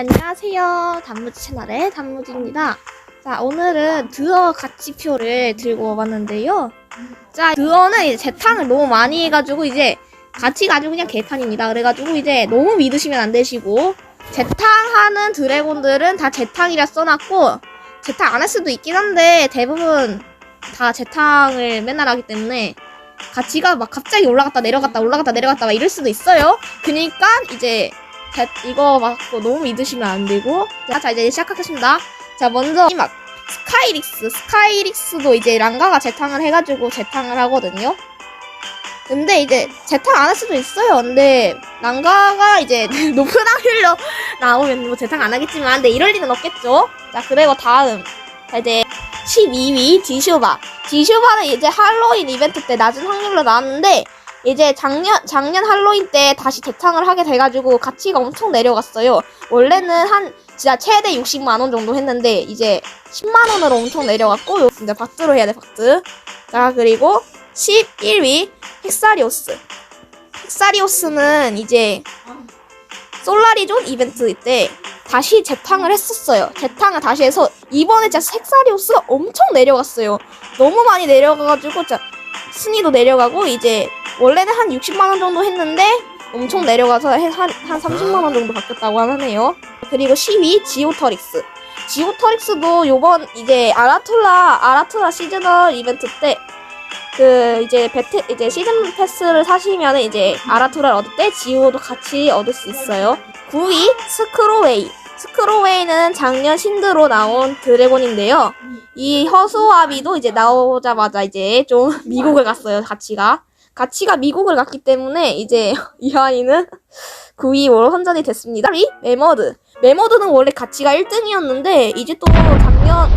안녕하세요. 단무지 채널의 단무지입니다. 자, 오늘은 드어 가치표를 들고 와봤는데요. 자, 드어는 이제 재탕을 너무 많이 해가지고 이제 가치가 아주 그냥 개판입니다. 그래가지고 이제 너무 믿으시면 안 되시고 재탕하는 드래곤들은 다 재탕이라 써놨고 재탕 안 할 수도 있긴 한데 대부분 다 재탕을 맨날 하기 때문에 가치가 막 갑자기 올라갔다 내려갔다 올라갔다 내려갔다 막 이럴 수도 있어요. 그니까 이제 자, 이거 막 너무 믿으시면 안 되고 자, 자 이제 시작하겠습니다. 자 먼저 막 스카이릭스 스카이릭스도 이제 랑가가 재탕을 해가지고 재탕을 하거든요. 근데 이제 재탕 안 할 수도 있어요. 근데 랑가가 이제 높은 확률로 나오면 뭐 재탕 안 하겠지만 근데 이럴 리는 없겠죠. 자 그리고 다음 자 이제 12위 디쇼바 디쇼바는 이제 할로윈 이벤트 때 낮은 확률로 나왔는데 이제 작년 작년 할로윈 때 다시 재탕을 하게 돼가지고 가치가 엄청 내려갔어요. 원래는 한 진짜 최대 60만 원 정도 했는데 이제 10만 원으로 엄청 내려갔고 요 이제 박스로 해야 돼 박스. 자 그리고 11위 헥사리오스. 헥사리오스는 이제 솔라리존 이벤트 때 다시 재탕을 했었어요. 재탕을 다시 해서 이번에 진짜 헥사리오스가 엄청 내려갔어요. 너무 많이 내려가가지고 진짜 순위도 내려가고 이제 원래는 한 60만 원 정도 했는데 엄청 내려가서 한, 한 30만 원 정도 바뀌었다고 하네요. 그리고 10위 지오터릭스. 지오터릭스도 요번 이제 아라툴라 아라툴라 시즈널 이벤트 때 그 이제 베트 이제 시즌 패스를 사시면 이제 아라툴라를 얻을 때 지오도 같이 얻을 수 있어요. 9위 스크로웨이. 스크로웨이는 작년 신드로 나온 드래곤인데요. 이 허수아비도 이제 나오자마자 이제 좀 미국을 갔어요. 가치가. 가치가 미국을 갔기 때문에 이제 이 아이는 9위로 선전이 됐습니다. 8위 메머드. 메머드는 원래 가치가 1등이었는데 이제 또 작년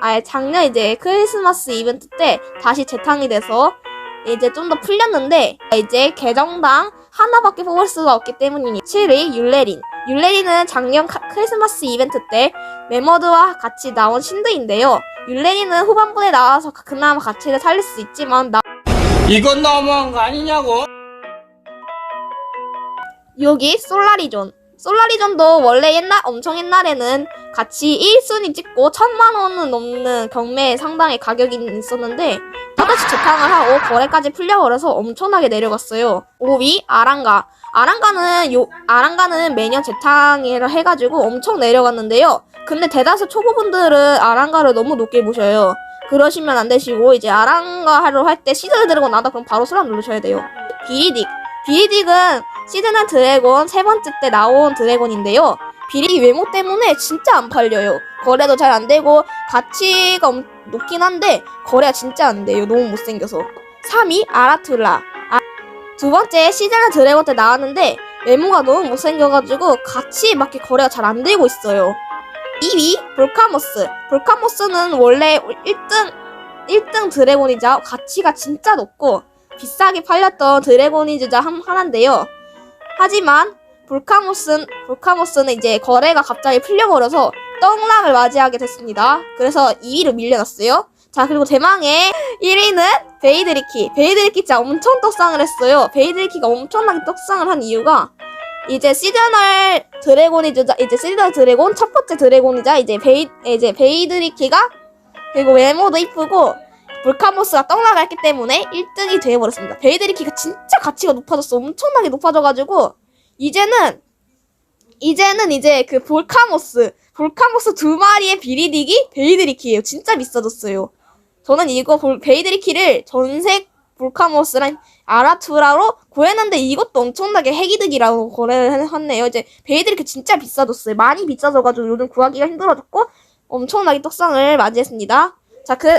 아 작년 이제 크리스마스 이벤트 때 다시 재탕이 돼서 이제 좀 더 풀렸는데 이제 계정당 하나밖에 뽑을 수가 없기 때문이니 7위 율레린. 율레린은 작년 카- 크리스마스 이벤트 때 메머드와 같이 나온 신드인데요. 율레린은 후반부에 나와서 그나마 가치를 살릴 수 있지만 나 이건 너무한 거 아니냐고? 여기 솔라리존. 솔라리존도 원래 옛날 엄청 옛날에는 같이 1순위 찍고 천만 원은 넘는 경매 상당의 가격이 있었는데 또다시 재탕을 하고 거래까지 풀려버려서 엄청나게 내려갔어요. 5위 아랑가. 아랑가는 요 아랑가는 매년 재탕을 해가지고 엄청 내려갔는데요. 근데 대다수 초보분들은 아랑가를 너무 높게 보셔요. 그러시면 안 되시고 이제 아랑가 하러 할 때 시드를 들고 나다 그럼 바로 수락 누르셔야 돼요. 비리딕. 비리딕은 시드나 드래곤 세 번째 때 나온 드래곤인데요. 비리 외모 때문에 진짜 안 팔려요. 거래도 잘 안 되고 가치가 엄- 높긴 한데 거래가 진짜 안 돼요. 너무 못생겨서. 3위 아라툴라. 아, 두 번째 시드나 드래곤 때 나왔는데 외모가 너무 못생겨가지고 가치에 맞게 거래가 잘 안 되고 있어요. 2위 볼카모스. 볼카모스는 원래 1등 1등 드래곤이자 가치가 진짜 높고 비싸게 팔렸던 드래곤이즈자 한 하나인데요. 하지만 볼카모스는 볼카모스는 이제 거래가 갑자기 풀려버려서 떡락을 맞이하게 됐습니다. 그래서 2위로 밀려났어요. 자 그리고 대망의 1위는 베이드리키. 베이드리키 진짜 엄청 떡상을 했어요. 베이드리키가 엄청나게 떡상을 한 이유가 이제 시즈널 드래곤이자 이제 시즈널 드래곤 첫 번째 드래곤이자 이제 베이 이제 베이드리키가 그리고 외모도 이쁘고 볼카모스가 떡나갔기 때문에 1등이 되어버렸습니다. 베이드리키가 진짜 가치가 높아졌어. 엄청나게 높아져가지고 이제는 이제는 이제 그 볼카모스 볼카모스 두 마리의 비리딕이 베이드리키예요. 진짜 비싸졌어요. 저는 이거 볼, 베이드리키를 전색 볼카모스랑 아라투라로 구했는데 이것도 엄청나게 핵이득이라고 거래를 했네요. 이제 베이드리키 진짜 비싸졌어요. 많이 비싸져가지고 요즘 구하기가 힘들어졌고 엄청나게 떡상을 맞이했습니다. 자, 그